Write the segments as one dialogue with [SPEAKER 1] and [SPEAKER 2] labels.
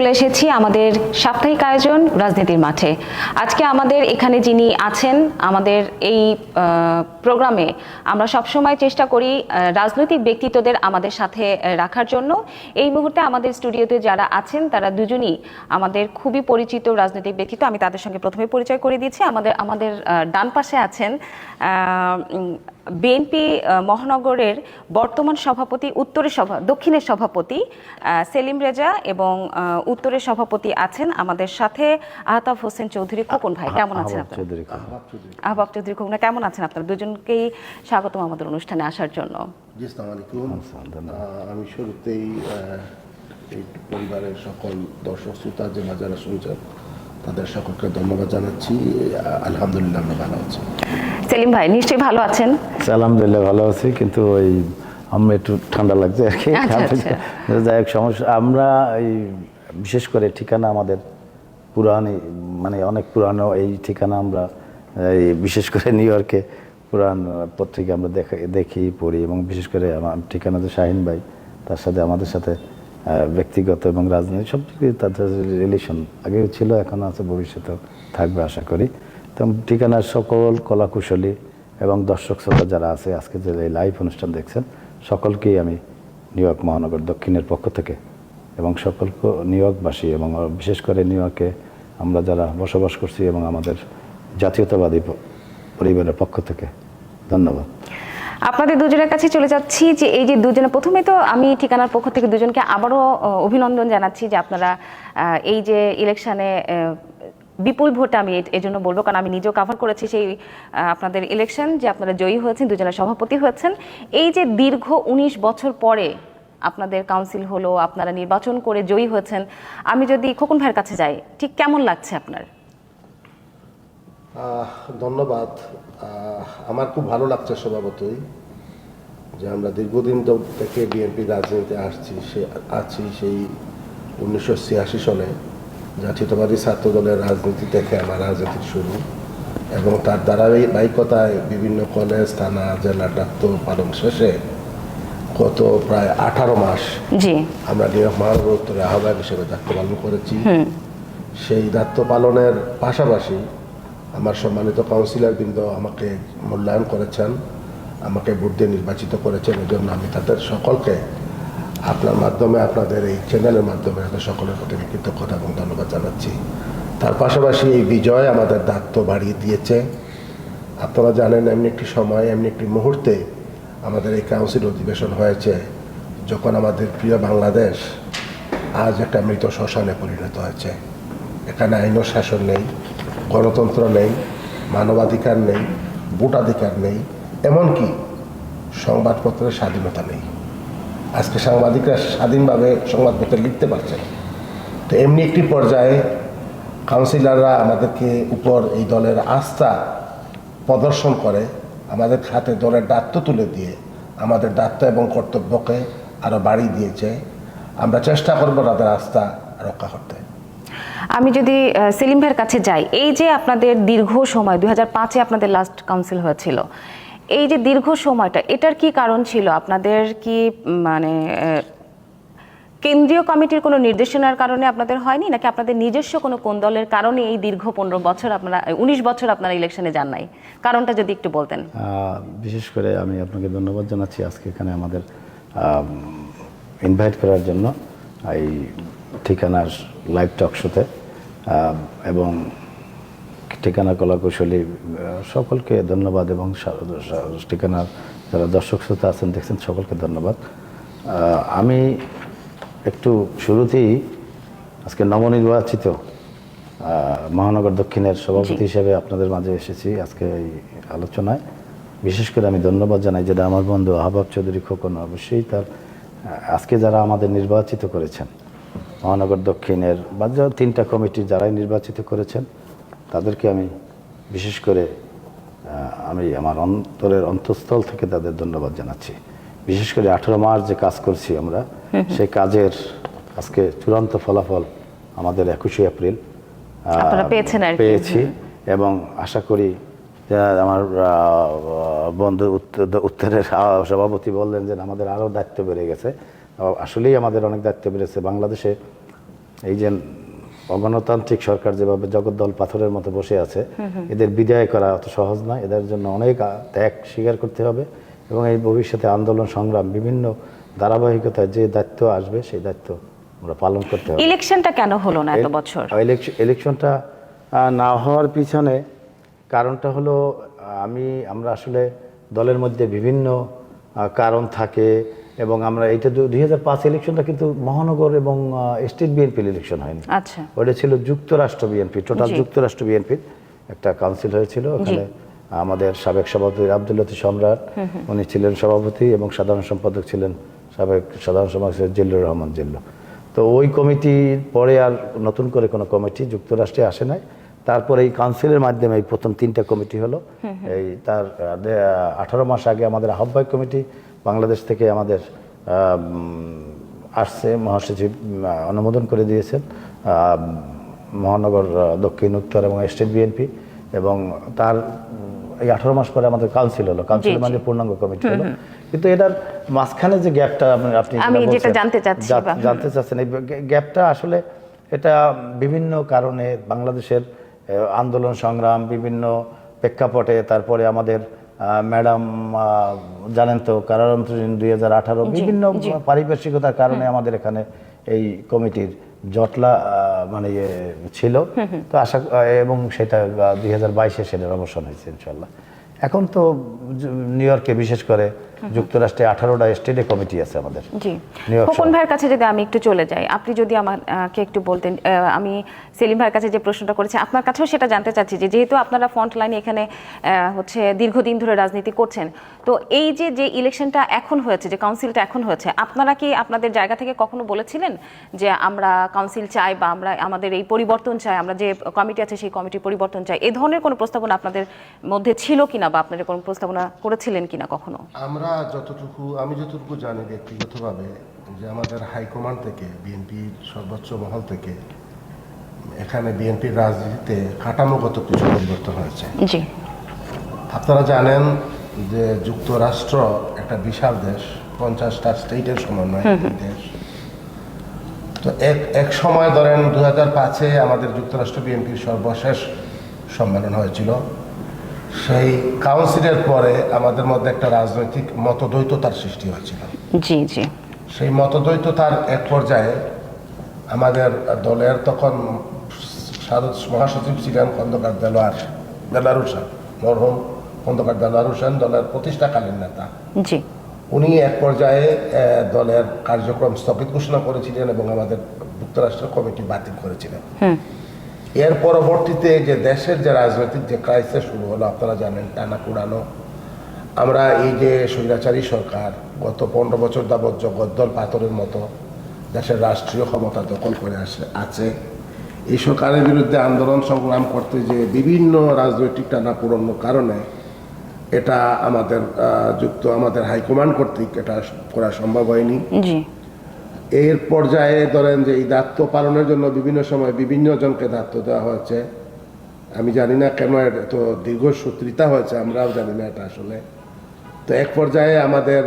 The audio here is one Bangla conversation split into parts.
[SPEAKER 1] চলে এসেছি আমাদের সাপ্তাহিক আয়োজন রাজনীতির মাঠে। আজকে আমাদের এখানে যিনি আছেন, আমাদের এই প্রোগ্রামে আমরা সবসময় চেষ্টা করি রাজনৈতিক ব্যক্তিত্বদের আমাদের সাথে রাখার জন্য। এই মুহূর্তে আমাদের স্টুডিওতে যারা আছেন, তারা দুজনই আমাদের খুবই পরিচিত রাজনৈতিক ব্যক্তিত্ব। আমি তাদের সঙ্গে প্রথমে পরিচয় করে দিচ্ছি। আমাদের আমাদের ডান পাশে আছেন বিএনপি মহানগরের বর্তমান সভাপতি উত্তরের সভা দক্ষিণের সভাপতি সেলিম রেজা এবং উত্তরের সভাপতি আছেন আমাদের সাথে আহতাব হোসেন চৌধুরী। খোকন ভাই কেমন আছেন
[SPEAKER 2] আহ্বাব
[SPEAKER 1] আপনার। আহবাব চৌধুরী খোকন। কেমন আছেন আপনার? দুজনকেই স্বাগতম আমাদের অনুষ্ঠানে আসার জন্য।
[SPEAKER 3] আমি শুরুতেই এই পরিবারের সকল দর্শক শ্রোতা যে যারা শুনছেন তাদের সকলকে ধন্যবাদ জানাচ্ছি। আলহামদুলিল্লাহ আমরা ভালো আছি।
[SPEAKER 1] সেলিম ভাই নিশ্চয়ই ভালো আছেন?
[SPEAKER 2] আলহামদুলিল্লাহ ভালো আছি কিন্তু ওই আমরা একটু ঠান্ডা লাগছে আর কি।
[SPEAKER 1] আচ্ছা, আচ্ছা।
[SPEAKER 2] যাই হোক সমস্যা আমরা এই বিশেষ করে ঠিকানা আমাদের পুরানি মানে অনেক পুরানো এই ঠিকানা আমরা এই বিশেষ করে নিউ ইয়র্কে পুরান পত্রিকা আমরা দেখা দেখি পড়ি এবং বিশেষ করে আমার ঠিকানা যে শাহিন ভাই। তার সাথে আমাদের সাথে ব্যক্তিগত এবং রাজনৈতিক, সব দিকে তাদের রিলেশন আগেও ছিল, এখন আছে, ভবিষ্যতেও থাকবে আশা করি। তো ঠিকানার সকল কলাকুশলী এবং দর্শক শ্রোতা যারা আছে, আজকে যে এই লাইভ অনুষ্ঠান দেখছেন, সকলকেই আমি নিউ ইয়র্ক মহানগর দক্ষিণের পক্ষ থেকে এবং সকলকে নিউ ইয়র্কবাসী এবং বিশেষ করে নিউ ইয়র্কে আমরা যারা বসবাস করছি এবং আমাদের জাতীয়তাবাদী পরিবারের পক্ষ থেকে ধন্যবাদ।
[SPEAKER 1] আপনাদের দুজনের কাছে চলে যাচ্ছি যে এই যে দুজনে, প্রথমে তো আমি ঠিকানার পক্ষ থেকে দুজনকে আবারও অভিনন্দন জানাচ্ছি যে আপনারা এই যে ইলেকশানে বিপুল ভোটে আমি এ- এজন্য বলব, কারণ আমি নিজেও কাভার করেছি সেই আপনাদের ইলেকশন যে আপনারা জয়ী হয়েছেন, দুজনের সভাপতি হয়েছেন। এই যে দীর্ঘ উনিশ বছর পরে আপনাদের কাউন্সিল হলো, আপনারা নির্বাচন করে জয়ী হয়েছেন, আমি যদি খোকন ভাইয়ের কাছে যাই, ঠিক কেমন লাগছে আপনার?
[SPEAKER 3] ধন্যবাদ। আমার খুব ভালো লাগছে স্বভাবতই যে আমরা দীর্ঘদিন তো- থেকে বিএনপি রাজনীতিতে আসছি সে আছি সেই উনিশশো ছিয়াশি সনে জাতীয়তাবাদী ছাত্র দলের রাজনীতি থেকে আমার রাজনীতির শুরু এবং তার ধারাবাহিকতায় বিভিন্ন কলেজ থানা জেলা ডাক্তার পালন শেষে গত প্রায় আঠারো মাস আমরা মহানগর উত্তরে আহ্বায়ক হিসেবে দায়িত্ব পালন করেছি। সেই দায়িত্ব পালনের পাশাপাশি আমার সম্মানিত কাউন্সিলর বৃন্দ আমাকে মূল্যায়ন করেছেন, আমাকে ভোট দিয়ে নির্বাচিত করেছেন এই জন্য আমি তাদের সকলকে আপনার মাধ্যমে, আপনাদের এই চ্যানেলের মাধ্যমে তাদের সকলের প্রতি কৃতজ্ঞতা এবং ধন্যবাদ জানাচ্ছি। তার পাশাপাশি এই বিজয় আমাদের দায়িত্ব বাড়িয়ে দিয়েছে। আপনারা জানেন, এমনি একটি সময়, এমনি একটি মুহূর্তে আমাদের এই কাউন্সিল অধিবেশন হয়েছে, যখন আমাদের প্রিয় বাংলাদেশ আজ একটা মৃত শ্মশানে পরিণত হয়েছে। এখানে আইন ও শাসন নেই। গণতন্ত্র নেই, মানবাধিকার নেই, ভোটাধিকার নেই, এমনকি সংবাদপত্রের স্বাধীনতা নেই। আজকে সাংবাদিকরা স্বাধীনভাবে সংবাদপত্র লিখতে পারছে তো এমনি একটি পর্যায়ে কাউন্সিলররা আমাদেরকে উপর এই দলের আস্থা প্রদর্শন করে, আমাদের হাতে দলের দায়িত্ব তুলে দিয়ে আমাদের দায়িত্ব এবং কর্তব্যকে আরও বাড়িয়ে দিয়েছে। আমরা চেষ্টা করব তাদের আস্থা রক্ষা করতে।
[SPEAKER 1] আমি যদি সেলিম ভাইয়ের কাছে যাই, এই যে আপনাদের দীর্ঘ সময়, দুই হাজার পাঁচে আপনাদের লাস্ট কাউন্সিল হয়েছিল, এই যে দীর্ঘ সময়টা, এটার কি কারণ ছিল? আপনাদের কি মানে কেন্দ্রীয় কমিটির কোনো নির্দেশনার কারণে আপনাদের হয়নি? নাকি আপনাদের নিজস্ব কোনো কোন দলের কারণে এই দীর্ঘ পনেরো বছর আপনারা, উনিশ বছর আপনারা ইলেকশনে যান নাই? কারণটা যদি একটু বলতেন।
[SPEAKER 2] বিশেষ করে আমি আপনাকে ধন্যবাদ জানাচ্ছি আজকে এখানে আমাদের ইনভাইট করার জন্য, এই ঠিকানার লাইভ টক শোতে এবং ঠিকানা কলাকুশলী সকলকে ধন্যবাদ এবং ঠিকানার যারা দর্শক শ্রোতা আছেন দেখছেন সকলকে ধন্যবাদ। আমি একটু শুরুতেই আজকে নবনির্বাচিত মহানগর দক্ষিণের সভাপতি হিসেবে আপনাদের মাঝে এসেছি আজকে এই আলোচনায়। বিশেষ করে আমি ধন্যবাদ জানাই যেটা আমার বন্ধু আহবাব চৌধুরী খোকন অবশ্যই তার আজকে যারা আমাদের নির্বাচিত করেছেন মহানগর দক্ষিণের বা যারা তিনটা কমিটি যারাই নির্বাচিত করেছেন তাদেরকে আমি বিশেষ করে আমি আমার অন্তরের অন্তঃস্থল থেকে তাদের ধন্যবাদ জানাচ্ছি। বিশেষ করে আঠারো মাস যে কাজ করছি আমরা সেই কাজের আজকে চূড়ান্ত ফলাফল আমাদের একুশে এপ্রিল। পেয়েছি এবং আশা করি আমার বন্ধু উত্তর- উত্তরের সভাপতি বললেন যে আমাদের আরও দায়িত্ব বেড়ে গেছে। আসলেই আমাদের অনেক দায়িত্ব বেড়েছে। বাংলাদেশে এই যে অগণতান্ত্রিক সরকার যেভাবে জগদ্দল পাথরের মতো বসে আছে এদের বিদায় করা অত সহজ নয়। এদের জন্য অনেক ত্যাগ স্বীকার করতে হবে এবং এই ভবিষ্যতে আন্দোলন সংগ্রাম বিভিন্ন ধারাবাহিকতায় যে দায়িত্ব আসবে সেই দায়িত্ব আমরা পালন করতে হবে।
[SPEAKER 1] ইলেকশনটা কেন হলো না এত বছর?
[SPEAKER 2] ইলেকশনটা না হওয়ার পিছনে কারণটা হলো আমি আমরা আসলে দলের মধ্যে বিভিন্ন কারণ থাকে এবং আমরা এটা দুই হাজার পাঁচ ইলেকশনটা কিন্তু মহানগর এবং স্টেট বিএনপির ইলেকশন হয়নি।
[SPEAKER 1] আচ্ছা।
[SPEAKER 2] ওটা ছিল যুক্তরাষ্ট্র বিএনপি টোটাল যুক্তরাষ্ট্র বিএনপির একটা কাউন্সিল হয়েছিল। ওখানে আমাদের সাবেক সভাপতি আব্দুল লতিফ সম্রাট উনি ছিলেন সভাপতি এবং সাধারণ সম্পাদক ছিলেন সাবেক সাধারণ সম্পাদক জিল্লুর রহমান জিল্লু। তো ওই কমিটির পরে আর নতুন করে কোনো কমিটি যুক্তরাষ্ট্রে আসে নাই। তারপরে এই কাউন্সিলের মাধ্যমে এই প্রথম তিনটা কমিটি হলো। এই তার আঠারো মাস আগে আমাদের আহ্বায়ক কমিটি বাংলাদেশ থেকে আমাদের আসছে মহাসচিব অনুমোদন করে দিয়েছেন মহানগর দক্ষিণ উত্তর এবং স্টেট বিএনপি এবং তার এই আঠারো মাস পরে আমাদের কাউন্সিল হলো। কাউন্সিলের
[SPEAKER 1] জি।
[SPEAKER 2] মানে পূর্ণাঙ্গ কমিটি হলো। কিন্তু এটার মাঝখানে যে গ্যাপটা আপনি
[SPEAKER 1] জানতে
[SPEAKER 2] চাচ্ছেন এই গ্যাপটা আসলে এটা বিভিন্ন কারণে বাংলাদেশের আন্দোলন সংগ্রাম বিভিন্ন প্রেক্ষাপটে তারপরে আমাদের ম্যাডাম জানেন তো কারারন্ত্রীন দুই হাজার আঠারো বিভিন্ন পারিপার্শ্বিকতার কারণে আমাদের এখানে এই কমিটির জটলা মানে ইয়ে ছিল। তো আশা এবং সেটা দুই হাজার বাইশে সেটার অবসান হয়েছে ইনশাল্লাহ এখন তো নিউ ইয়র্কে বিশেষ করে যুক্তরাষ্ট্রে আঠারোটা স্টেটে কমিটি আছে আমাদের।
[SPEAKER 1] জি। খোকন ভাইয়ের কাছে যদি আমি একটু চলে যাই আপনি যদি আমাকে একটু বলতেন আমি সেলিম ভাইয়ের কাছে যে প্রশ্নটা করেছি আপনার কাছেও সেটা জানতে চাচ্ছি যে যেহেতু আপনারা ফ্রন্ট লাইনে এখানে হচ্ছে দীর্ঘদিন ধরে রাজনীতি করছেন তো এই যে যে ইলেকশনটা এখন হয়েছে যে কাউন্সিলটা এখন হয়েছে আপনারা কি আপনাদের জায়গা থেকে কখনো বলেছিলেন যে আমরা কাউন্সিল চাই বা আমরা আমাদের এই পরিবর্তন চাই আমরা যে কমিটি আছে সেই কমিটির পরিবর্তন চাই এই ধরনের কোনো প্রস্তাবনা আপনাদের মধ্যে ছিল কিনা বা আপনাদের কোনো প্রস্তাবনা করেছিলেন কিনা কখনো?
[SPEAKER 3] আমরা যতটুকু আমি যতটুকু জানি ব্যক্তিগতভাবে যে আমাদের হাইকমান্ড থেকে বিএনপির সর্বোচ্চ মহল থেকে এখানে বিএনপির রাজনীতিতে কাঠামোগত কিছু পরিবর্তন হয়েছে। আপনারা জানেন যে যুক্তরাষ্ট্র একটা বিশাল দেশ পঞ্চাশটা স্টেটের সমন্বয় দেশ। তো এক এক সময় ধরেন দু হাজার পাঁচে আমাদের যুক্তরাষ্ট্র বিএনপির সর্বশেষ সম্মেলন হয়েছিল। সেই কাউন্সিলের পরে আমাদের মধ্যে একটা রাজনৈতিক মতদ্বৈততার সৃষ্টি হয়েছিল।
[SPEAKER 1] জি জি।
[SPEAKER 3] সেই মতদ্বৈততার এক পর্যায়ে আমাদের দলের তখন মহাসচিব ছিলেন খন্দকার দেলোয়ার দেলার হোসেন মরহুম খন্দকার দেলোয়ার হোসেন দলের প্রতিষ্ঠাকালীন নেতা।
[SPEAKER 1] জি।
[SPEAKER 3] উনি এক পর্যায়ে দলের কার্যক্রম স্থগিত ঘোষণা করেছিলেন এবং আমাদের যুক্তরাষ্ট্র কমিটি বাতিল করেছিলেন। এর পরবর্তীতে যে দেশের যে রাজনৈতিক যে ক্রাইসিস শুরু হলো, আপনারা জানেন টানা পুরানো আমরা এই যে স্বৈরাচারী সরকার, গত পনেরো বছর যাবৎ জগদ্দল পাথরের মতো দেশের রাষ্ট্রীয় ক্ষমতা দখল করে আসে, আছে। এই সরকারের বিরুদ্ধে আন্দোলন সংগ্রাম করতে যে বিভিন্ন রাজনৈতিক টানা পুরনো কারণে এটা আমাদের যুক্ত আমাদের হাইকমান্ড কর্তৃক এটা করা সম্ভব হয়নি। এর পর্যায়ে ধরেন যে এই দায়িত্ব পালনের জন্য বিভিন্ন সময় বিভিন্ন জনকে দায়িত্ব দেওয়া হয়েছে। আমি জানি না কেন এত দীর্ঘ সূত্রিতা হয়েছে, আমরাও জানি না এটা আসলে। তো এক পর্যায়ে আমাদের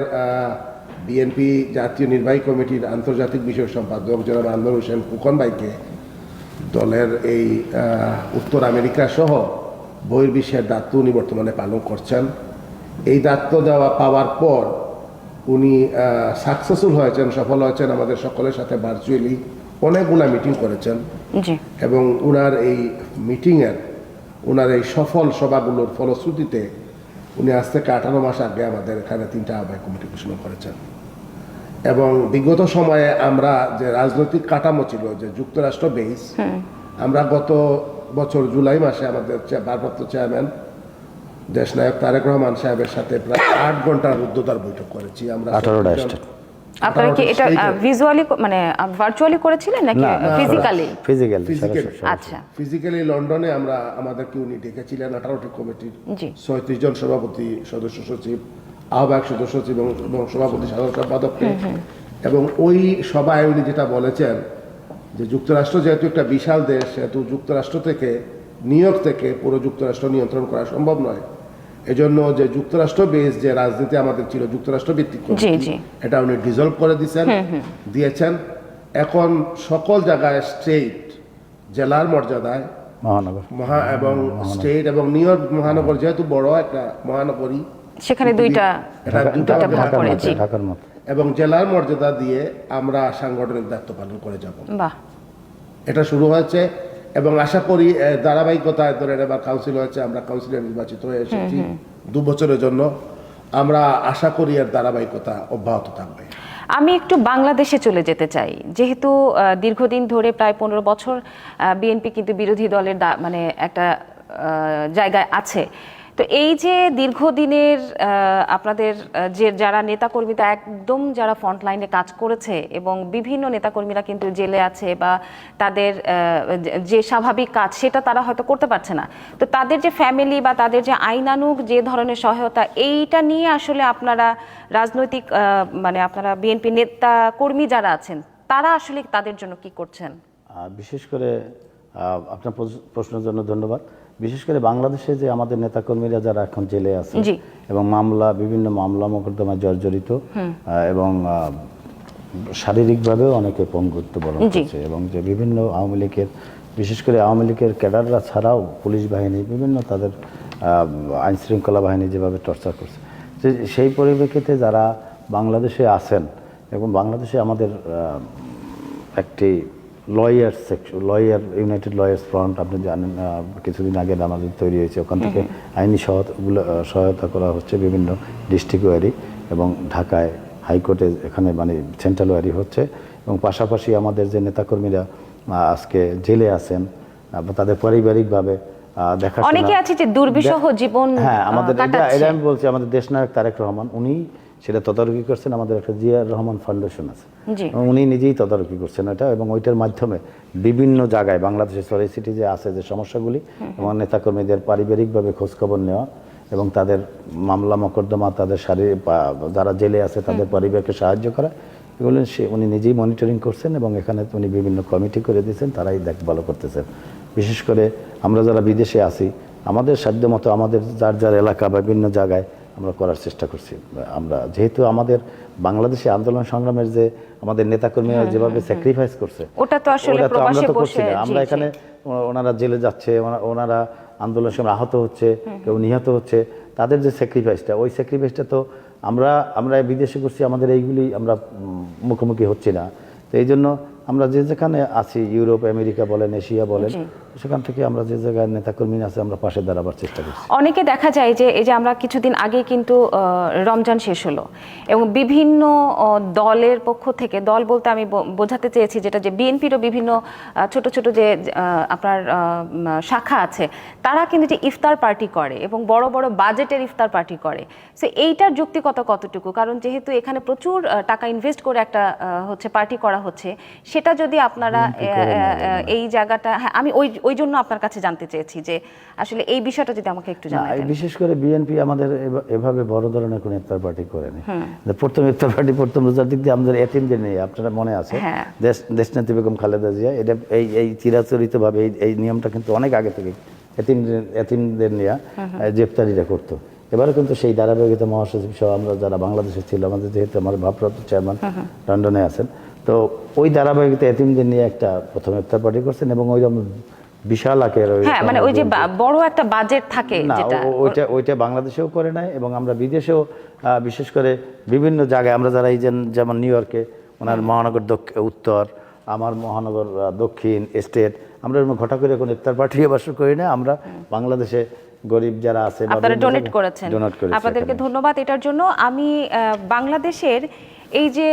[SPEAKER 3] বিএনপি জাতীয় নির্বাহী কমিটির আন্তর্জাতিক বিষয় সম্পাদক জনাব আন্দর হোসেন ফুকন ভাইকে দলের এই উত্তর আমেরিকা সহ বহির্বিশ্বের দায়িত্ব উনি বর্তমানে পালন করছেন। এই দায়িত্ব দেওয়া পাওয়ার পর উনি সাকসেসফুল হয়েছেন সফল হয়েছেন আমাদের সকলের সাথে ভার্চুয়ালি অনেকগুলা মিটিং করেছেন। এবং উনার এই মিটিংয়ের উনার এই সফল সভাগুলোর ফলশ্রুতিতে উনি আজ থেকে আঠারো মাস আগে আমাদের এখানে তিনটা আহ্বায়ক কমিটি ঘোষণা করেছেন। এবং বিগত সময়ে আমরা যে রাজনৈতিক কাঠামো ছিল যে যুক্তরাষ্ট্র বেস আমরা গত বছর জুলাই মাসে আমাদের ভারপ্রাপ্ত চেয়ারম্যান দেশনায়ক তারেক রহমান সাহেবের সাথে প্রায় আট ঘণ্টার রুদ্ধতার বৈঠক করেছি। আমরা
[SPEAKER 2] আঠারোটা স্টেট
[SPEAKER 1] আপনারা কি এটা ভিজুয়ালি মানে ভার্চুয়ালি করেছিলেন নাকি ফিজিক্যালি
[SPEAKER 2] ফিজিক্যালি
[SPEAKER 1] আচ্ছা।
[SPEAKER 3] ফিজিক্যালি লন্ডনে আমরা আমাদেরকে উনি ডেকেছিলেন আঠারোটি কমিটির
[SPEAKER 1] জি।
[SPEAKER 3] ছয়ত্রিশ জন সভাপতি সদস্য সচিব আহ্বায়ক সদস্য সচিব এবং এবং সভাপতি সাধারণ সম্পাদককে। এবং ওই সভায় উনি যেটা বলেছেন যে যুক্তরাষ্ট্র যেহেতু একটা বিশাল দেশ সেহেতু যুক্তরাষ্ট্র থেকে নিয়োগ থেকে পুরো যুক্তরাষ্ট্র নিয়ন্ত্রণ করা সম্ভব নয়। এজন্য যে যুক্তরাষ্ট্র বেস যে রাজনীতি আমাদের ছিল যুক্তরাষ্ট্র ভিত্তিক
[SPEAKER 1] জি,
[SPEAKER 3] কমিটি,
[SPEAKER 1] জি।
[SPEAKER 3] এটা উনি ডিজলভ করে দিয়েছেন দিয়েছেন। এখন সকল জায়গায় স্টেট জেলার মর্যাদায়
[SPEAKER 2] মহানগর।
[SPEAKER 3] মহা এবং স্টেট এবং নিউ ইয়র্ক মহানগর যেহেতু বড় একটা মহানগরী
[SPEAKER 1] সেখানে দুইটা
[SPEAKER 3] দুটা
[SPEAKER 1] দুইটা ভাগ
[SPEAKER 2] ঢাকার
[SPEAKER 1] করে
[SPEAKER 2] মতো
[SPEAKER 1] জি
[SPEAKER 2] ঢাকার মতো
[SPEAKER 3] এবং জেলার মর্যাদা দিয়ে আমরা সাংগঠনিক দায়িত্ব পালন করে যাব।
[SPEAKER 1] বাহ।
[SPEAKER 3] এটা শুরু হয়েছে এবং আশা করি ধারাবাহিকতায় ধরেন এবার কাউন্সিল হয়েছে আমরা কাউন্সিলর নির্বাচিত হয়ে এসেছি দু বছরের জন্য। আমরা আশা করি এর ধারাবাহিকতা অব্যাহত থাকবে।
[SPEAKER 1] আমি একটু বাংলাদেশে চলে যেতে চাই। যেহেতু দীর্ঘদিন ধরে প্রায় পনেরো বছর বিএনপি কিন্তু বিরোধী দলের মানে একটা জায়গায় আছে। তো এই যে দীর্ঘদিনের আপনাদের যে যারা নেতাকর্মীরা একদম যারা ফ্রন্টলাইনে কাজ করেছে এবং বিভিন্ন নেতাকর্মীরা কিন্তু জেলে আছে বা তাদের যে- স্বাভাবিক কাজ সেটা তারা হয়তো করতে পারছে না। তো তাদের যে ফ্যামিলি বা তাদের যে আইনানুগ যে ধরনের সহায়তা, এইটা নিয়ে আসলে আপনারা রাজনৈতিক মানে আপনারা বিএনপি নেতা কর্মী যারা আছেন, তারা আসলে তাদের জন্য কি করছেন?
[SPEAKER 2] বিশেষ করে আপনার প্রশ্নের জন্য ধন্যবাদ। বিশেষ করে বাংলাদেশে যে আমাদের নেতাকর্মীরা যারা এখন জেলে আছে এবং মামলা বিভিন্ন মামলা মোকদ্দমায় জর্জরিত এবং শারীরিকভাবেও অনেকে পঙ্গুত্ব বরণ। করছে এবং যে বিভিন্ন আওয়ামী লীগের বিশেষ করে আওয়ামী লীগের ক্যাডাররা ছাড়াও পুলিশ বাহিনী বিভিন্ন তাদের আইন শৃঙ্খলা বাহিনী যেভাবে টর্চার করছে। যে সেই পরিপ্রেক্ষিতে যারা বাংলাদেশে আছেন এবং বাংলাদেশে আমাদের একটি lawyer section lawyer united lawyers front আপনি জানেন কিছুদিন আগে আমাদের তৈরি হয়েছে। ওখান থেকে আইনি সহায়তা সহায়তা করা হচ্ছে বিভিন্ন ডিস্ট্রিক্ট ওয়ারি এবং ঢাকায় হাইকোর্টে এখানে মানে সেন্ট্রাল ওয়ারি হচ্ছে। এবং পাশাপাশি আমাদের যে নেতাকর্মীরা আজকে জেলে আছেন বা তাদের পারিবারিকভাবে দেখাশোনা
[SPEAKER 1] অনেকে আছে যে দুর্বিষহ জীবন
[SPEAKER 2] হ্যাঁ আমাদের। এটা আমি বলছি আমাদের দেশনায়ক তারেক রহমান উনি সেটা তদারকি করছেন আমাদের একটা জিয়ার রহমান ফাউন্ডেশন আছে। উনি নিজেই তদারকি করছেন এটা এবং ওইটার মাধ্যমে বিভিন্ন জায়গায় বাংলাদেশের সরি সিটি যে আছে যে সমস্যাগুলি এবং নেতাকর্মীদের পারিবারিকভাবে খোঁজখবর নেওয়া এবং তাদের মামলা মকদ্দমা তাদের শারীরিক যারা জেলে আছে তাদের পরিবারকে সাহায্য করা এগুলো সে উনি নিজেই মনিটরিং করছেন এবং এখানে উনি বিভিন্ন কমিটি করে দিয়েছেন তারাই দেখভাল করতেছেন বিশেষ করে আমরা যারা বিদেশে আছি আমাদের সাধ্য মতো আমাদের যার যার এলাকা বা বিভিন্ন জায়গায় আমরা করার চেষ্টা করছি। আমরা যেহেতু আমাদের বাংলাদেশে আন্দোলন সংগ্রামের যে আমাদের নেতাকর্মীরা যেভাবে স্যাক্রিফাইস করছে
[SPEAKER 1] ওটা তো আসলে
[SPEAKER 2] আমরা তো করছি
[SPEAKER 1] বসে
[SPEAKER 2] না। আমরা। এখানে ওনারা জেলে যাচ্ছে ওনা- ওনারা আন্দোলনের সময় আহত হচ্ছে কেউ নিহত হচ্ছে। তাদের যে স্যাক্রিফাইসটা ওই স্যাক্রিফাইসটা তো আমরা আমরা বিদেশে করছি আমাদের এইগুলি আমরা মুখোমুখি হচ্ছি না। তো এই জন্য আমরা যে যেখানে আছি ইউরোপ আমেরিকা বলেন এশিয়া বলেন সেখান থেকে আমরা যে জায়গায় নেতাকর্মী আছে আমরা পাশে দাঁড়াবার চেষ্টা করছি।
[SPEAKER 1] অনেকে দেখা যায় যে এই যে আমরা কিছুদিন আগে কিন্তু রমজান শেষ হলো এবং বিভিন্ন দলের পক্ষ থেকে দল বলতে আমি বোঝাতে চেয়েছি যেটা যে বিএনপিরও বিভিন্ন ছোট ছোট যে আপনার শাখা আছে তারা কিন্তু যে ইফতার পার্টি করে এবং বড় বড় বাজেটের ইফতার পার্টি করে। সো এইটার যৌক্তিকতা কতটুকু? কারণ যেহেতু এখানে প্রচুর টাকা ইনভেস্ট করে একটা হচ্ছে পার্টি করা হচ্ছে সেটা যদি আপনারা এই জায়গাটা হ্যাঁ আমি ওই ওই জন্য আপনার কাছে জানতে চেয়েছি যে আসলে এই বিষয়টা যদি আমাকে একটু
[SPEAKER 2] এই বিশেষ করে বিএনপি আমাদের এভাবে বড় ধরনের কোনো ইফতার পার্টি করেনি প্রথম ইফতার পার্টি প্রথম রোজার দিক দিয়ে আমাদের এটিমদের নিয়ে আপনারা মনে আছে?
[SPEAKER 1] হ্যাঁ।
[SPEAKER 2] দেশ দেশনেত্রী বেগম খালেদা জিয়া এটা এই এই চিরাচরিতভাবে এই এই নিয়মটা কিন্তু অনেক আগে থেকে এতিমদের এতিমদের নিয়ে ইফতারিটা করতো। এবারে কিন্তু সেই ধারাবাহিকতা মহাসচিব সহ আমরা যারা বাংলাদেশে ছিল আমাদের যেহেতু আমার ভারপ্রাপ্ত চেয়ারম্যান লন্ডনে আছেন তো ওই ধারাবাহিকতা এতিমদের নিয়ে একটা প্রথম ইফতার পার্টি করছেন এবং ওইরকম বিশাল আকার
[SPEAKER 1] হ্যাঁ মানে ওই যে বড় একটা বাজেট থাকে
[SPEAKER 2] না
[SPEAKER 1] যেটা।
[SPEAKER 2] ওইটা ওইটা বাংলাদেশেও করে নাই এবং আমরা বিদেশেও বিশেষ করে বিভিন্ন জায়গায় আমরা যারা এই যে- যেমন নিউ ইয়র্কে ওনার মহানগর উত্তর আমার মহানগর দক্ষিণ স্টেট আমরা এরকম ঘটা করে কোনো ইফতার পার্টি অবশ্য করি না আমরা বাংলাদেশে গরিব যারা আছে
[SPEAKER 1] আপনারা ডোনেট করেছেন। আপনাদেরকে ধন্যবাদ এটার জন্য। আমি বাংলাদেশের এই যে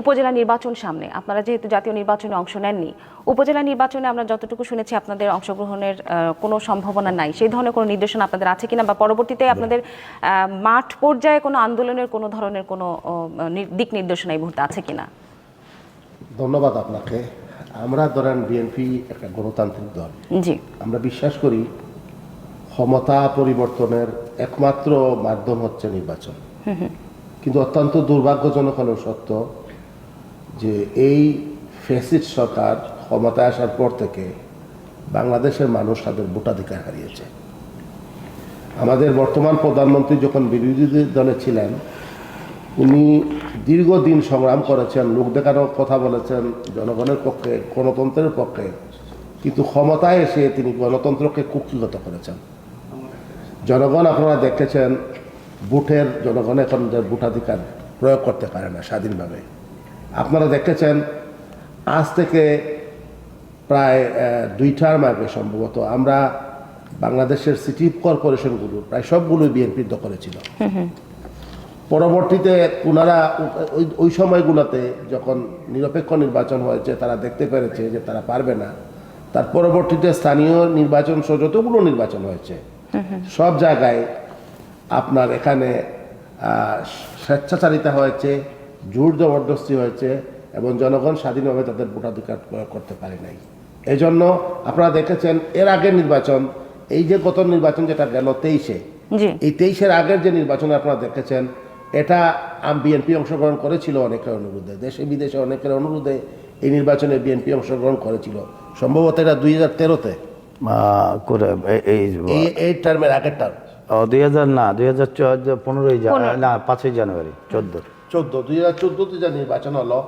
[SPEAKER 1] উপজেলা নির্বাচন সামনে। আপনারা যেহেতু জাতীয় নির্বাচনে অংশ নেননি উপজেলা নির্বাচনে আমরা যতটুকু শুনেছি আপনাদের অংশগ্রহণের কোনো সম্ভাবনা নাই। সেই ধরনের কোনো নির্দেশনা আপনাদের আছে কিনা বা পরবর্তীতে আপনাদের মাঠ পর্যায়ে কোনো আন্দোলনের কোনো ধরনের কোনো দিক নির্দেশনা এই মুহূর্তে আছে কিনা?
[SPEAKER 3] ধন্যবাদ আপনাকে। আমরা ধরেন বিএনপি একটা গণতান্ত্রিক দল।
[SPEAKER 1] জি।
[SPEAKER 3] আমরা বিশ্বাস করি ক্ষমতা পরিবর্তনের একমাত্র মাধ্যম হচ্ছে নির্বাচন। কিন্তু অত্যন্ত দুর্ভাগ্যজনক হলেও সত্য যে এই ফেসিড সরকার ক্ষমতায় আসার পর থেকে বাংলাদেশের মানুষ তাদের ভোটাধিকার হারিয়েছে। আমাদের বর্তমান প্রধানমন্ত্রী যখন বিরোধী দলে ছিলেন, উনি দীর্ঘদিন সংগ্রাম করেছেন, লোক দেখানোর কথা বলেছেন, জনগণের পক্ষে, গণতন্ত্রের পক্ষে। কিন্তু ক্ষমতায় এসে তিনি গণতন্ত্রকে কুক্ষিগত করেছেন। জনগণ আপনারা দেখেছেন বুথের জনগণ এখন ভোটাধিকার প্রয়োগ করতে পারে না স্বাধীনভাবে। আপনারা দেখেছেন আজ থেকে প্রায় দুই টার্ম আগে সম্ভবত আমরা বাংলাদেশের সিটি কর্পোরেশনগুলো প্রায় সবগুলোই বিএনপির দখলে ছিল। পরবর্তীতে ওনারা ওই সময়গুলোতে যখন নিরপেক্ষ নির্বাচন হয়েছে তারা দেখতে পেরেছে যে তারা পারবে না। তার পরবর্তীতে স্থানীয় নির্বাচন সহ যতগুলো নির্বাচন হয়েছে সব জায়গায় আপনার এখানে স্বেচ্ছাচারিতা হয়েছে জোর জবরদস্তি হয়েছে এবং জনগণ স্বাধীনভাবে তাদের ভোটাধিকার প্রয়োগ করতে পারে নাই। এই জন্য আপনারা দেখেছেন এর আগের নির্বাচন এই যে গত নির্বাচন যেটা গেল তেইশে এই তেইশের আগের যে নির্বাচন আপনারা দেখেছেন এটা বিএনপি অংশগ্রহণ করেছিল অনেকের অনুরোধে দেশে বিদেশে অনেকের অনুরোধে এই নির্বাচনে বিএনপি অংশগ্রহণ করেছিল। সম্ভবত এটা দুই হাজার তেরোতে।
[SPEAKER 2] এই
[SPEAKER 3] টার্মের আগের টার্ম
[SPEAKER 2] দুই হাজার না দুই হাজার পনেরোই না পাঁচই জানুয়ারি চোদ্দ
[SPEAKER 3] চোদ্দ দুই হাজার চোদ্দতে যে নির্বাচন হলো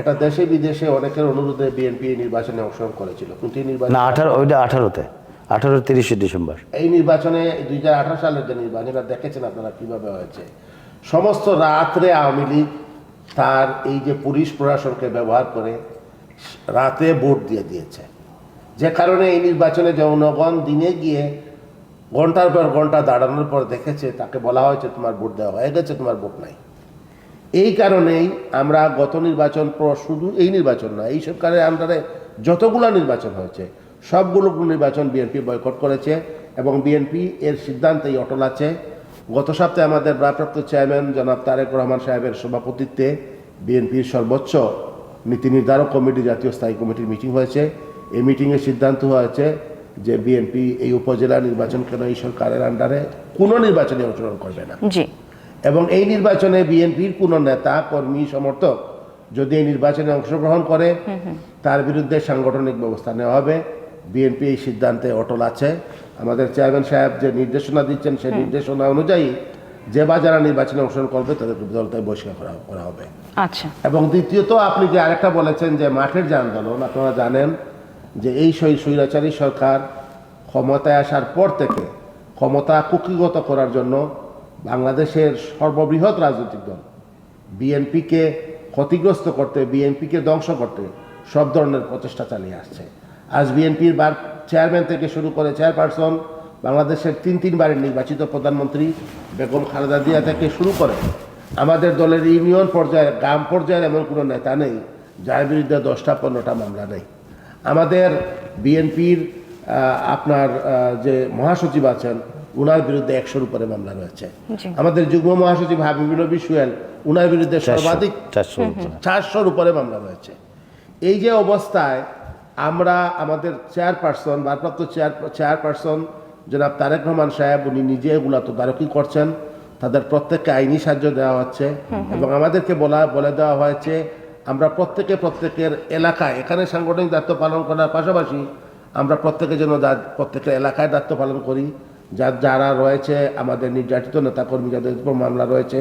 [SPEAKER 3] এটা দেশে বিদেশে অনেকের অনুরোধে বিএনপি নির্বাচনে অংশগ্রহণ করেছিল। কিন্তু এই নির্বাচন?
[SPEAKER 2] না আঠারো ওইটা আঠারোতে। আঠারো তিরিশে ডিসেম্বর।
[SPEAKER 3] এই নির্বাচনে দুই হাজার আঠারো সালের যে নির্বাচন এটা দেখেছেন আপনারা কীভাবে হয়েছে? সমস্ত রাত্রে আওয়ামী লীগ তার এই যে পুলিশ প্রশাসনকে ব্যবহার করে রাতে ভোট দিয়ে দিয়েছে। যে কারণে এই নির্বাচনে জনগণ দিনে গিয়ে ঘণ্টার পর ঘণ্টা দাঁড়ানোর পর দেখেছে তাকে বলা হয়েছে তোমার ভোট দেওয়া হয়ে গেছে তোমার ভোট নাই। এই কারণেই আমরা গত নির্বাচন পর শুধু এই নির্বাচন না এই সরকারের আন্ডারে যতগুলো নির্বাচন হয়েছে, সবগুলো নির্বাচন বিএনপি বয়কট করেছে এবং বিএনপি এর সিদ্ধান্তেই অটল আছে। গত সপ্তাহে আমাদের ভারপ্রাপ্ত চেয়ারম্যান জনাব তারেক রহমান সাহেবের সভাপতিত্বে বিএনপির সর্বোচ্চ নীতি নির্ধারক কমিটি, জাতীয় স্থায়ী কমিটির মিটিং হয়েছে। এই মিটিংয়ে সিদ্ধান্ত হয়েছে যে বিএনপি এই উপজেলা নির্বাচন কেন এই সরকারের আন্ডারে কোনো নির্বাচনে অংশগ্রহণ করবে না। এবং এই নির্বাচনে বিএনপির কোনো নেতা কর্মী সমর্থক যদি এই নির্বাচনে অংশগ্রহণ করে তার বিরুদ্ধে সাংগঠনিক ব্যবস্থা নেওয়া হবে। বিএনপি এই সিদ্ধান্তে অটল আছে। আমাদের চেয়ারম্যান সাহেব যে নির্দেশনা দিচ্ছেন সেই নির্দেশনা অনুযায়ী যে বা যারা নির্বাচনে অংশগ্রহণ করবে তাদের দলতে বহিষ্কার করা করা হবে।
[SPEAKER 1] আচ্ছা।
[SPEAKER 3] এবং দ্বিতীয়ত আপনি যে আরেকটা বলেছেন যে মাঠের যে আন্দোলন আপনারা জানেন যে এই স্বৈরাচারী সরকার ক্ষমতায় আসার পর থেকে ক্ষমতা কুক্ষিগত করার জন্য বাংলাদেশের সর্ববৃহৎ রাজনৈতিক দল। বিএনপিকে ক্ষতিগ্রস্ত করতে, বিএনপিকে ধ্বংস করতে সব ধরনের প্রচেষ্টা চালিয়ে আসছে। আজ বিএনপির বার চেয়ারম্যান থেকে শুরু করে চেয়ারপারসন বাংলাদেশের তিন তিনবারের নির্বাচিত প্রধানমন্ত্রী বেগম খালেদা জিয়া থেকে শুরু করে আমাদের দলের ইউনিয়ন পর্যায়ের, গ্রাম পর্যায়ের এমন কোনো নেতা নেই যার বিরুদ্ধে দশটা পনেরোটা মামলা নেই। আমাদের বিএনপির আপনার যে মহাসচিব আছেন উনার বিরুদ্ধে একশোর উপরে মামলা রয়েছে। আমাদের যুগ্ম মহাসচিব হাবিবুল নবী সুয়েল উনার বিরুদ্ধে সর্বাধিক
[SPEAKER 2] চারশো
[SPEAKER 3] চারশোর উপরে মামলা রয়েছে। এই যে অবস্থায় আমরা আমাদের চেয়ারপারসন ভারপ্রাপ্ত চেয়ার চেয়ারপারসন জনাব তারেক রহমান সাহেব উনি নিজে এগুলা তদারকি করছেন। তাদের প্রত্যেককে আইনি সাহায্য দেওয়া হচ্ছে এবং আমাদেরকে বলা বলে দেওয়া হয়েছে আমরা প্রত্যেকে প্রত্যেকের এলাকায় এখানে সাংগঠনিক দায়িত্ব পালন করার পাশাপাশি আমরা প্রত্যেকে যেন দা- প্রত্যেকের এলাকায় দায়িত্ব পালন করি। যা যারা রয়েছে আমাদের নির্যাতিত নেতাকর্মী যাদের উপর মামলা রয়েছে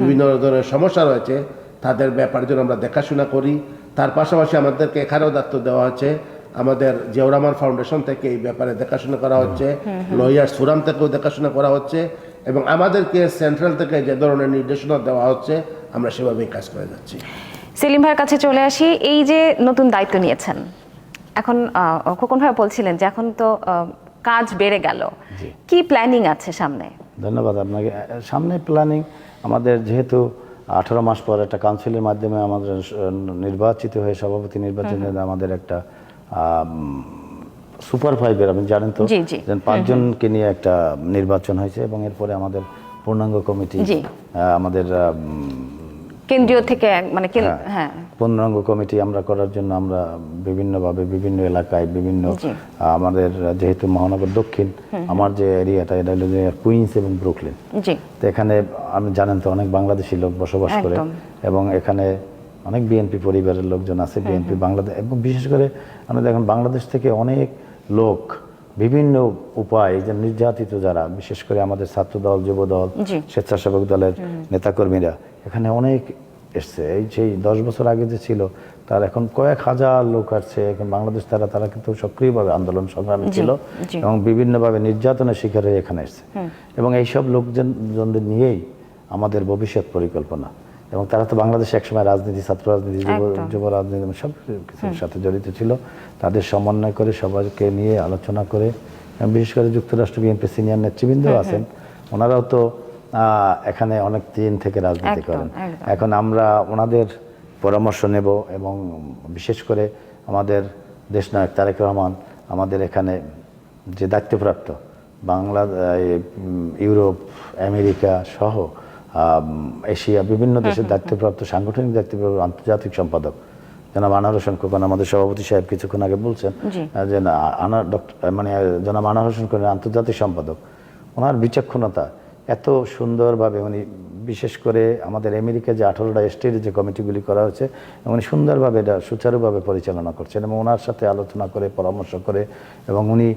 [SPEAKER 3] বিভিন্ন ধরনের সমস্যা রয়েছে তাদের ব্যাপারে যেন আমরা দেখাশোনা করি। তার পাশাপাশি আমাদেরকে এখানেও দায়িত্ব দেওয়া হচ্ছে। আমাদের জিয়াউর ফাউন্ডেশন থেকে এই ব্যাপারে দেখাশোনা করা হচ্ছে। লহিয়ার সুরাম থেকেও দেখাশোনা করা হচ্ছে এবং আমাদেরকে সেন্ট্রাল থেকে যে ধরনের নির্দেশনা দেওয়া হচ্ছে আমরা সেভাবেই কাজ করে যাচ্ছি।
[SPEAKER 1] সেলিম ভাইয়ের কাছে চলে আসি। এই যে নতুন দায়িত্ব নিয়েছেন এখন খোকন ভাই বলছিলেন যে এখন তো কাজ বেড়ে গেল। কি প্ল্যানিং আছে সামনে?
[SPEAKER 2] ধন্যবাদ আপনাকে। সামনে প্ল্যানিং আমাদের যেহেতু আঠারো মাস পর একটা কাউন্সিলের মাধ্যমে আমাদের নির্বাচিত হয়ে সভাপতি নির্বাচনে আমাদের একটা সুপার ফাইভের আপনি জানেন তো? পাঁচজনকে নিয়ে একটা নির্বাচন হয়েছে এবং এরপরে আমাদের পূর্ণাঙ্গ কমিটি আমাদের
[SPEAKER 1] কেন্দ্রীয় থেকে মানে হ্যাঁ।
[SPEAKER 2] পূর্ণাঙ্গ কমিটি আমরা করার জন্য আমরা বিভিন্নভাবে বিভিন্ন এলাকায় বিভিন্ন আমাদের যেহেতু মহানগর দক্ষিণ আমার যে এরিয়াটা এটা হলো কুইন্স এবং ব্রুকলিন।
[SPEAKER 1] জি।
[SPEAKER 2] তো এখানে আমি জানেন তো অনেক বাংলাদেশি লোক বসবাস করে। এবং এখানে অনেক বিএনপি পরিবারের লোকজন আছে বিএনপি বাংলাদেশ এবং বিশেষ করে আমরা দেখুন বাংলাদেশ থেকে অনেক লোক বিভিন্ন উপায় যে নির্যাতিত যারা বিশেষ করে আমাদের ছাত্র দল যুব দল স্বেচ্ছাসেবক দলের নেতাকর্মীরা এখানে অনেক এসছে। এই সেই দশ বছর আগে যে ছিল তার এখন কয়েক হাজার লোক আসছে। এখন বাংলাদেশ তারা তারা কিন্তু সক্রিয়ভাবে আন্দোলন সংগ্রামে ছিল এবং বিভিন্নভাবে নির্যাতনের শিকার হয়ে এখানে এসছে। এবং এইসব লোকজনদের নিয়েই আমাদের ভবিষ্যৎ পরিকল্পনা। এবং তারা তো বাংলাদেশে একসময় রাজনীতি ছাত্র রাজনীতি যুব যুব রাজনীতি সব কিছুর সাথে জড়িত ছিল। তাদের সমন্বয় করে সবাইকে নিয়ে আলোচনা করে এবং বিশেষ করে যুক্তরাষ্ট্র বিএনপি সিনিয়র নেতৃবৃন্দ আছেন। ওনারাও তো এখানে অনেক দিন থেকে রাজনীতি করেন। এখন আমরা ওনাদের পরামর্শ নেব এবং বিশেষ করে আমাদের দেশনায়ক তারেক রহমান আমাদের এখানে যে দায়িত্বপ্রাপ্ত বাংলা ইউরোপ আমেরিকা সহ এশিয়া বিভিন্ন দেশের দায়িত্বপ্রাপ্ত সাংগঠনিক দায়িত্বপ্রাপ্ত আন্তর্জাতিক সম্পাদক জনাব আনার হোসেন খোকন আমাদের সভাপতি সাহেব কিছুক্ষণ আগে বলছেন যে না, আনার ডক্টর মানে জনাব আনার হোসেন খোকন আন্তর্জাতিক সম্পাদক ওনার বিচক্ষণতা এত সুন্দরভাবে উনি বিশেষ করে আমাদের আমেরিকা যে আঠারোটা স্টেটে যে কমিটিগুলি করা হয়েছে উনি সুন্দরভাবে এটা সুচারুভাবে পরিচালনা করছেন এবং ওনার সাথে আলোচনা করে পরামর্শ করে এবং উনি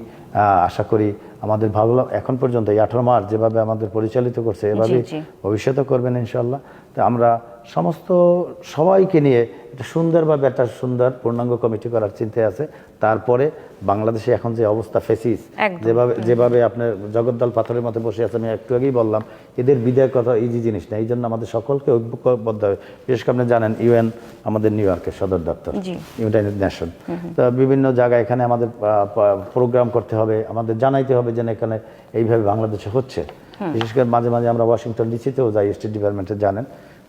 [SPEAKER 2] আশা করি আমাদের ভালো এখন পর্যন্ত এই আঠারো মার্চ যেভাবে আমাদের পরিচালিত করছে এভাবে। ভবিষ্যতে করবেন ইনশাল্লাহ তো আমরা সমস্ত সবাইকে নিয়ে একটা সুন্দরভাবে একটা সুন্দর পূর্ণাঙ্গ কমিটি করার চিন্তায় আছে। তারপরে বাংলাদেশে এখন যে অবস্থা ফেসিস যেভাবে যেভাবে আপনার জগদ্দল পাথরের মধ্যে বসে আছে আমি একটু আগেই বললাম এদের বিদায় কথা ইজি জিনিস। না এই জন্য আমাদের সকলকে ঐক্যবদ্ধ হবে বিশেষ করে আপনি জানেন ইউএন আমাদের নিউ ইয়র্কের সদর দপ্তর ইউনাইটেড নেশন। তো বিভিন্ন জায়গায় এখানে আমাদের প্রোগ্রাম করতে হবে আমাদের জানাইতে হবে যেন এখানে এইভাবে বাংলাদেশে হচ্ছে। বিশেষ করে মাঝে মাঝে আমরা ওয়াশিংটন ডিসিতেও যাই স্টেট ডিপার্টমেন্টে জানেন।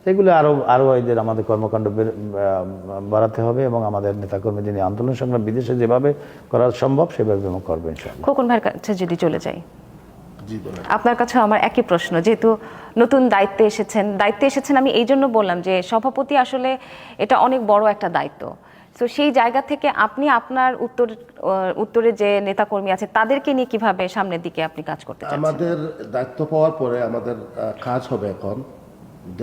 [SPEAKER 2] এগুলো আরও আরও এদের আমাদের কর্মকাণ্ড বাড়াতে হবে এবং আমাদের নেতাকর্মী যিনি আন্দোলন সংগ্রাম বিদেশে যেভাবে করা সম্ভব সেভাবে আমরা করব
[SPEAKER 1] খোকন ভাইয়ের কাছে যদি চলে যাই
[SPEAKER 3] বলেন
[SPEAKER 1] আপনার কাছে আমার একই প্রশ্ন যেহেতু নতুন দায়িত্বে এসেছেন দায়িত্বে এসেছেন আমি এই জন্য বললাম যে সভাপতি আসলে এটা অনেক বড় একটা দায়িত্ব। তো সেই জায়গা থেকে আপনি আপনার উত্তর উত্তরে যে নেতাকর্মী আছে তাদেরকে নিয়ে কীভাবে সামনের দিকে আপনি কাজ করতে চান
[SPEAKER 3] আমাদের দায়িত্ব পাওয়ার পরে আমাদের কাজ হবে এখন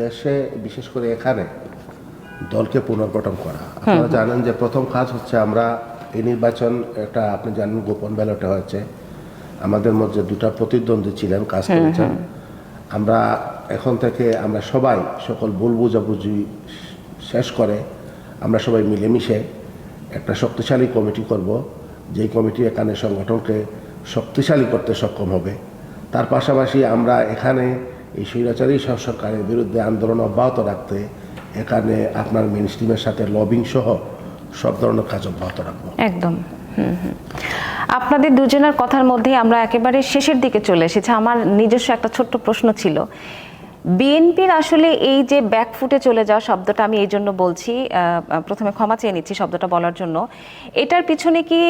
[SPEAKER 3] দেশে বিশেষ করে এখানে দলকে পুনর্গঠন করা। আপনারা জানেন যে প্রথম কাজ হচ্ছে আমরা এই নির্বাচন একটা আপনি জানেন গোপন ব্যালটে হয়েছে। আমাদের মধ্যে দুটা প্রতিদ্বন্দ্বী ছিলেন কাজ করেছেন। আমরা এখন থেকে আমরা সবাই সকল ভুল বুঝাবুঝি শেষ করে আমরা সবাই মিলেমিশে একটা শক্তিশালী কমিটি করব যেই কমিটি এখানে সংগঠনকে শক্তিশালী করতে সক্ষম হবে। তার পাশাপাশি আমরা এখানে এই স্বৈরাচারী সব সরকারের বিরুদ্ধে আন্দোলন অব্যাহত রাখতে এখানে আপনার মেন স্ট্রিমের সাথে লবিং সহ সব ধরনের কাজ অব্যাহত রাখব।
[SPEAKER 1] একদম। হুম, হুম। আপনাদের দুজনের কথার মধ্যে আমরা একেবারে শেষের দিকে চলে এসেছি। আমার নিজস্ব একটা ছোট্ট প্রশ্ন ছিল। বিএনপির আসলে এই যে ব্যাকফুটে চলে যাওয়া শব্দটা আমি এই জন্য বলছি প্রথমে ক্ষমা চেয়ে নিচ্ছি শব্দটা বলার জন্য। এটার পিছনে কি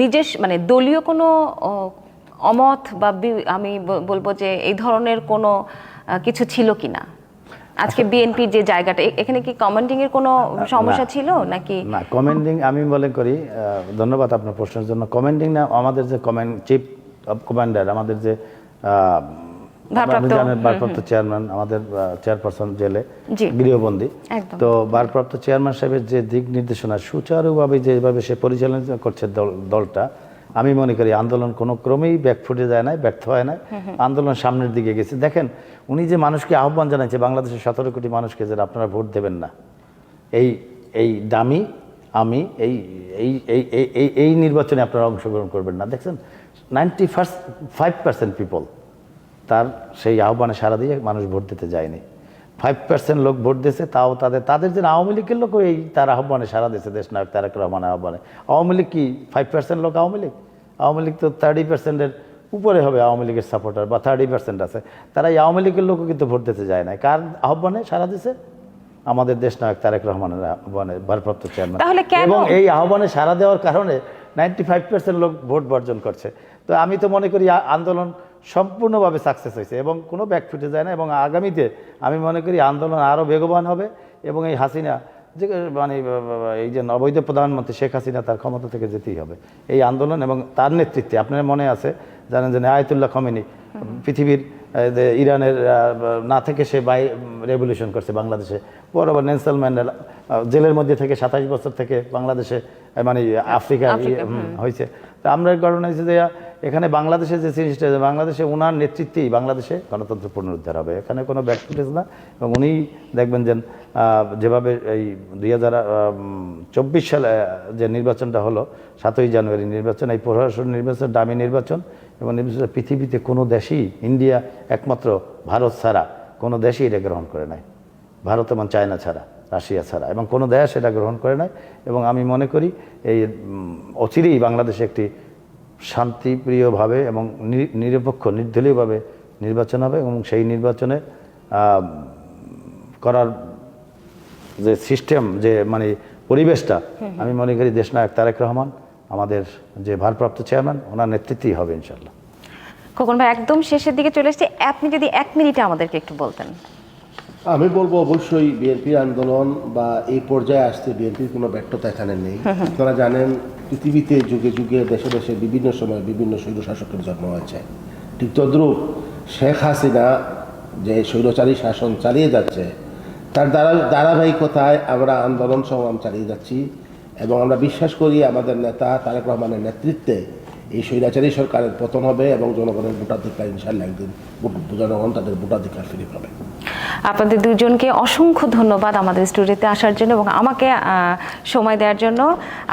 [SPEAKER 1] নিজস্ব মানে দলীয় কোনো অমত বা আমি বলব যে এই ধরনের কোনো কিছু ছিল কিনা? আজকে বিএনপির যে জায়গাটা এখানে কি কমান্ডিং এর কোনো সমস্যা ছিল নাকি?
[SPEAKER 2] না কমেন্ডিং আমি মনে করি ধন্যবাদ আপনার প্রশ্নের জন্য। কমেন্ডিং না আমাদের যে কমেন্ড চিফ অফ কমান্ডার আমাদের যে
[SPEAKER 1] ভারপ্রাপ্ত,
[SPEAKER 2] চেয়ারম্যান আমাদের চেয়ারপারসন জেলে। গৃহবন্দী। তো ভারপ্রাপ্ত চেয়ারম্যান সাহেবের যে দিক নির্দেশনা সুচারুভাবে যেভাবে সে পরিচালনা করছে দলটা আমি মনে করি আন্দোলন কোনো ক্রমেই ব্যাকফুটে যায় না ব্যর্থ হয় না আন্দোলন সামনের দিকে গেছে। দেখেন উনি যে মানুষকে আহ্বান জানাচ্ছে বাংলাদেশের সতেরো কোটি মানুষকে যে আপনারা ভোট দেবেন না। এই এই দামি আমি এই এই এই এই- এই এই নির্বাচনে আপনারা অংশগ্রহণ করবেন না। দেখছেন ninety first five percent people তার সেই আহ্বানে সারা দিয়ে মানুষ ভোট দিতে যায়নি। ফাইভ পার্সেন্ট লোক ভোট দিয়েছে তাও তাদের তাদের যে আওয়ামী লীগের লোক এই তার আহ্বানে সারা দিয়েছে দেশ নায়ক তারেক রহমানের আহ্বানে। আওয়ামী লীগ কি ফাইভ পার্সেন্ট লোক আওয়ামী লীগ? আওয়ামী লীগ তো থার্টি পার্সেন্টের উপরে হবে আওয়ামী লীগের সাপোর্টার বা থার্টি পার্সেন্ট আছে। তারা এই আওয়ামী লীগের লোকও কিন্তু ভোট দিতে যায় না কার আহ্বানে সারা দিছে আমাদের দেশ নায়ক তারেক রহমানের আহ্বানে ভারপ্রাপ্ত চেয়ারম্যান
[SPEAKER 1] তাহলে
[SPEAKER 2] এবং এই আহ্বানে সাড়া দেওয়ার কারণে নাইনটি ফাইভ পার্সেন্ট লোক ভোট বর্জন করছে। তো আমি তো মনে করি আন্দোলন সম্পূর্ণভাবে সাকসেস হয়েছে এবং কোনো ব্যাক ফুটে যায় না এবং আগামীতে আমি মনে করি আন্দোলন আরও বেগবান হবে এবং এই হাসিনা যে মানে এই যে অবৈধ প্রধানমন্ত্রী শেখ হাসিনা তার ক্ষমতা থেকে যেতেই হবে। এই আন্দোলন এবং তার নেতৃত্বে আপনার মনে আছে? জানেন যে আয়তুল্লাহ খমেনি পৃথিবীর যে ইরানের না থেকে সে বাই রেভলিউশন করছে বাংলাদেশে। বরাবর নেলসন ম্যান্ডেলা জেলের মধ্যে থেকে সাতাশ বছর থেকে বাংলাদেশে মানে আফ্রিকা ইয়ে, হয়েছে। তো আমরা কারণ হয়েছে যে এখানে বাংলাদেশে যে জিনিসটা বাংলাদেশে ওনার নেতৃত্বেই বাংলাদেশে গণতন্ত্র পুনরুদ্ধার হবে। এখানে কোনো ব্যাকফুটেজ না এবং উনি দেখবেন যে যেভাবে এই দুই হাজার চব্বিশ সালে যে নির্বাচনটা হলো, সাতই জানুয়ারি নির্বাচন, এই প্রশাসন নির্বাচন, দামি নির্বাচন এবং নির্বাচন, পৃথিবীতে কোনো দেশই ইন্ডিয়া একমাত্র ভারত ছাড়া, কোনো দেশই এটা গ্রহণ করে নাই। ভারত এবং চায়না ছাড়া, রাশিয়া ছাড়া এবং কোনো দেশ এটা গ্রহণ করে নাই। এবং আমি মনে করি এই অচিরেই বাংলাদেশে একটি শান্তিপ্রিয়ভাবে এবং নিরপেক্ষ নির্দলীয়ভাবে নির্বাচন হবে এবং সেই নির্বাচনে করার যে সিস্টেম যে মানে পরিবেশটা আমি মনে করি দেশনায়ক তারেক রহমান আমাদের যে ভারপ্রাপ্ত চেয়ারম্যান ওনার নেতৃত্বেই হবে ইনশাল্লাহ
[SPEAKER 1] খোকন ভাই একদম শেষের দিকে চলে এসেছি। আপনি যদি এক মিনিটে আমাদেরকে একটু বলতেন।
[SPEAKER 3] আমি বলব অবশ্যই বিএনপির আন্দোলন বা এই পর্যায়ে আসতে বিএনপির কোনো ব্যর্থতা এখানে নেই। আপনারা জানেন পৃথিবীতে যুগে যুগে দেশে দেশে বিভিন্ন সময় বিভিন্ন স্বৈরশাসকের জন্ম হয়েছে। ঠিক তদ্রূপ শেখ হাসিনা যে স্বৈরচারী শাসন চালিয়ে যাচ্ছে তার দ্বারা ধারাবাহিকতায় আমরা আন্দোলন সংগ্রাম চালিয়ে যাচ্ছি এবং আমরা বিশ্বাস করি আমাদের নেতা তারেক রহমানের নেতৃত্বে এই স্বৈরাচারী সরকারের পতন হবে এবং জনগণের ভোটাধিকার ইনশাল্লাহ একদিন জনগণ তাদের ভোটাধিকার ফিরে পাবে।
[SPEAKER 1] আপনাদের দুজনকে অসংখ্য ধন্যবাদ আমাদের স্টুডিওতে আসার জন্য এবং আমাকে সময় দেওয়ার জন্য।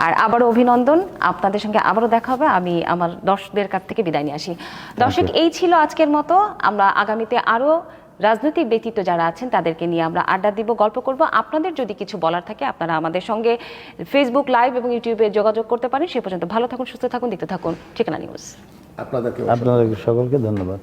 [SPEAKER 1] আর আবারও অভিনন্দন আপনাদের সঙ্গে আবারও দেখা হবে। আমি আমার দর্শকদের কাছ থেকে বিদায় নিয়ে আসি। দর্শক এই ছিল আজকের মতো। আমরা আগামীতে আরও রাজনৈতিক ব্যক্তিত্ব যারা আছেন তাদেরকে নিয়ে আমরা আড্ডা দিব গল্প করব। আপনাদের যদি কিছু বলার থাকে আপনারা আমাদের সঙ্গে ফেসবুক লাইভ এবং ইউটিউবে যোগাযোগ করতে পারেন। সে পর্যন্ত ভালো থাকুন সুস্থ থাকুন দেখতে থাকুন। ঠিকানা নিউজ।
[SPEAKER 3] আপনাদেরকে
[SPEAKER 2] আপনাদের সকলকে ধন্যবাদ।